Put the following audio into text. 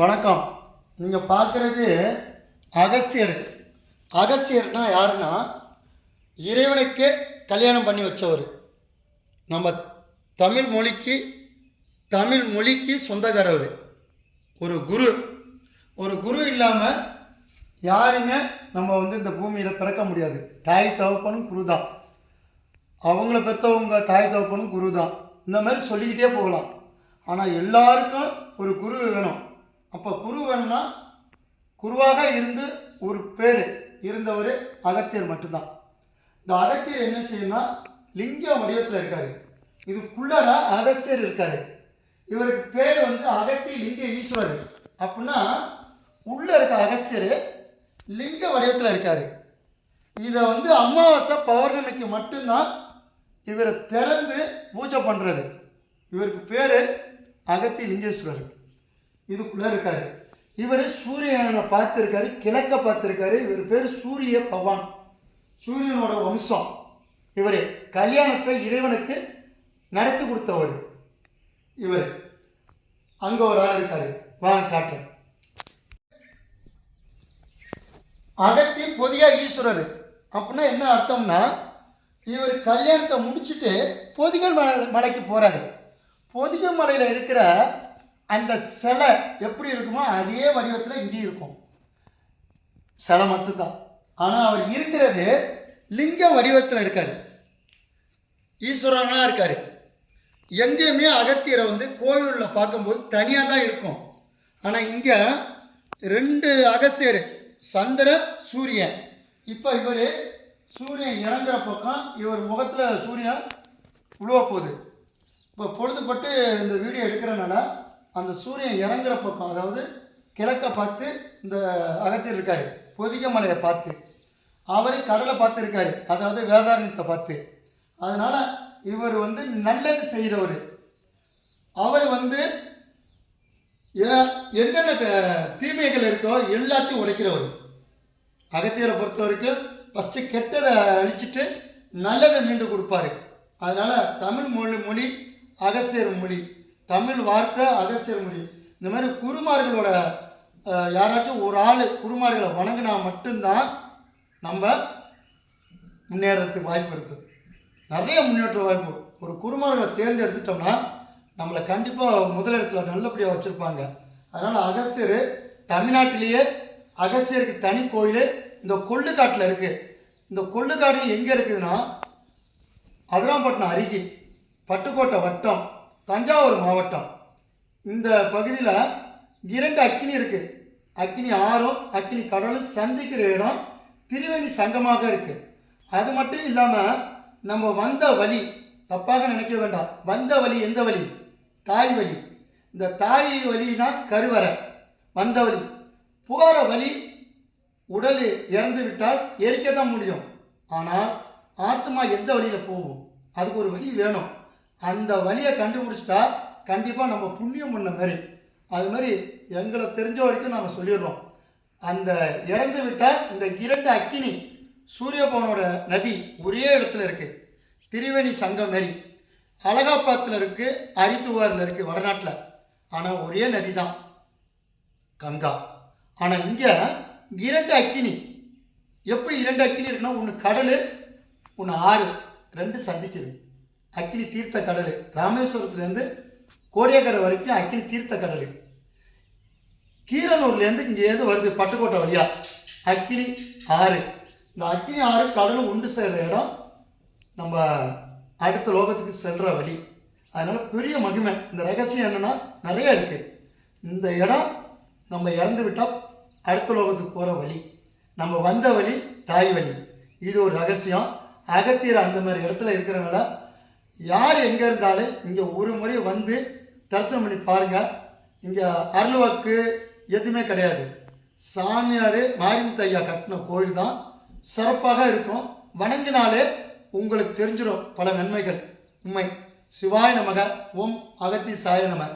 வணக்கம். நீங்கள் பார்க்குறது அகசியர் அகசியர்னா யாருன்னா இறைவனுக்கு கல்யாணம் பண்ணி வச்சவர். நம்ம தமிழ் மொழிக்கு தமிழ் மொழிக்கு சொந்தக்காரவர். ஒரு குரு. ஒரு குரு இல்லாமல் யாருமே நம்ம வந்து இந்த பூமியில் பிறக்க முடியாது. தாய் தகப்பனும் குரு தான். அவங்கள பெற்றவங்க தாய் தகப்பனும் குரு தான். இந்த மாதிரி சொல்லிக்கிட்டே போகலாம். ஆனால் எல்லாருக்கும் ஒரு குரு வேணும். அப்போ குருவன்னா குருவாக இருந்து ஒரு பேர் இருந்தவர் அகத்தியர் மட்டும்தான். இந்த அகத்தியர் என்ன செய்யணும்னா லிங்க வடிவத்தில் இருக்காரு. இதுக்குள்ளார அகஸ்தியர் இருக்காரு. இவருக்கு பேர் வந்து அகத்தி லிங்க ஈஸ்வரர். அப்படின்னா உள்ள இருக்க அகத்தியர் லிங்க வடிவத்தில் இருக்காரு. இதை வந்து அமாவாசை பௌர்ணமிக்கு மட்டும்தான் இவரை திறந்து பூஜை பண்ணுறது இவருக்கு பேர் அகத்தி லிங்கேஸ்வரர். இதுக்குள்ளே இருக்காரு. இவர் சூரியனை பார்த்துருக்காரு கிழக்க பார்த்துருக்காரு. இவர் பேர் சூரிய பவான் சூரியனோட வம்சம். இவர் கல்யாணத்தை இறைவனுக்கு நடத்தி கொடுத்தவர். இவர். அங்கே ஒரு ஆள் இருக்காரு. வாங்க காட்டுறேன். அகத்தி பொதியா ஈஸ்வரர். அப்படின்னா என்ன அர்த்தம்னா இவர் கல்யாணத்தை முடிச்சுட்டு பொதிகை மலை மலைக்கு போகிறாரு பொதிகை மலையில் இருக்கிற அந்த சிலை எப்படி இருக்குமோ அதே வடிவத்தில் இங்கேயும் இருக்கும். சிலை மட்டும்தான். ஆனால் அவர் இருக்கிறது லிங்க வடிவத்தில் இருக்கார். ஈஸ்வரனாக இருக்கார். எங்கேயுமே அகத்தியரை வந்து கோயிலில் பார்க்கும்போது தனியாக தான் இருக்கும். ஆனால் இங்கே ரெண்டு அகஸ்தியர் சந்திர சூரியன். இப்போ இவர் சூரியன் இறங்குற பக்கம் இவர் முகத்தில் சூரியன் உழுவ போகுது. இப்போ பொழுதுபட்டு இந்த வீடியோ எடுக்கிறனால அந்த சூரியன் இறங்குற பக்கம் அதாவது கிழக்க பார்த்து இந்த அகத்தியர் இருக்கார் பொதிக மலையை பார்த்து. அவர் கடலை பார்த்துருக்காரு அதாவது வேதாரண்யத்தை பார்த்து. அதனால் இவர் வந்து நல்லது செய்கிறவர் அவர் வந்து ஏ- என்னென்ன தீமைகள் இருக்கோ எல்லாத்தையும் உடைக்கிறவர். அகத்தியரை பொறுத்த வரைக்கும் ஃபஸ்ட்டு கெட்டதை அழிச்சிட்டு நல்லதை மீண்டு கொடுப்பாரு. அதனால் தமிழ் மொழி மொழி அகஸ்தியர் மொழி. தமிழ் வார்த்தை அகஸ்தியர் மொழி இந்த மாதிரி குருமார்களோட யாராச்சும் ஒரு ஆள் குருமார்களை வணங்கினா மட்டும்தான் நம்ம முன்னேறதுக்கு வாய்ப்பு இருக்குது நிறைய முன்னேற்ற வாய்ப்பு ஒரு குருமார்களை தேர்ந்தெடுத்துட்டோம்னா நம்மளை கண்டிப்பாக முதலிடத்தில் நல்லபடியாக வச்சுருப்பாங்க. அதனால் அகஸ்தியர் தமிழ்நாட்டிலேயே அகஸ்தியருக்கு தனி கோயில் இந்த கொள்ளுக்காட்டில் இருக்குது இந்த கொள்ளுக்காடு எங்கே இருக்குதுன்னா அதிராம்பட்டினம் அருகில் பட்டுக்கோட்டை வட்டம். தஞ்சாவூர் மாவட்டம். இந்த பகுதியில் இரண்டு அக்கினி இருக்குது அக்கினி ஆறும் அக்கினி கடலும் சந்திக்கிற இடம் திருவேணி சங்கமாக இருக்குது அது மட்டும் இல்லாமல் நம்ம வந்த வழி தப்பாக நினைக்க வேண்டாம். வந்த வழி எந்த வழி? தாய் வழி. இந்த தாய் வழினா கருவறை. வந்த வழி. போகிற வழி உடல் இறந்து விட்டால் எரிக்க தான் முடியும். ஆனால் ஆத்மா எந்த வழியில் போகும்? அதுக்கு ஒரு வழி வேணும். அந்த வழியை கண்டுபிடிச்சிட்டா கண்டிப்பாக நம்ம புண்ணியம் பண்ண மாதிரி. அது மாதிரி எங்களை தெரிஞ்ச வரைக்கும் நாங்கள் சொல்லிடுறோம். அந்த இறந்து விட்டால் இந்த இரண்டு அக்கினி சூரியபவனோட நதி ஒரே இடத்துல இருக்குது திரிவேணி சங்கம் மாரி அலகாபாத்தில் இருக்குது அரித்துவாரில் இருக்குது வடநாட்டில். ஆனால் ஒரே நதி தான் கங்கா. ஆனால் இங்கே இரண்டு அக்கினி எப்படி இரண்டு அக்கினி இருக்குன்னா ஒன்று கடல் ஒன்று ஆறு. ரெண்டு சந்திக்குது. அக்கினி தீர்த்த கடல் ராமேஸ்வரத்துலேருந்து கோடியக்கரை வரைக்கும் அக்கினி தீர்த்த கடல் கீரனூர்லேருந்து இங்கே வருது? பட்டுக்கோட்டை வழியா. அக்கினி ஆறு. இந்த அக்கினி ஆறு கடலும் உண்டு சேர்ற இடம் நம்ம அடுத்த லோகத்துக்கு செல்கிற வழி. அதனால் பெரிய மகிமை. இந்த ரகசியம் என்னென்னா நிறைய இருக்குது இந்த இடம் நம்ம இறந்து விட்டால் அடுத்த லோகத்துக்கு போகிற வழி. நம்ம வந்த வழி தாய் வழி. இது ஒரு ரகசியம். அகத்தியர் அந்த மாதிரி இடத்துல இருக்கிறனால யார் எங்கே இருந்தாலும் இங்கே ஒரு முறை வந்து தரிசனம் பண்ணி பாருங்கள் இங்கே அருள்வாக்கு எதுவுமே கிடையாது. சாமியார் மாரியம்மன் ஐயா கட்டின கோயில் தான். சிறப்பாக இருக்கும். வணங்கினாலே உங்களுக்கு தெரிஞ்சிடும் பல நன்மைகள். உண்மை சிவாய நமக. ஓம் அகத்தி சாய நமக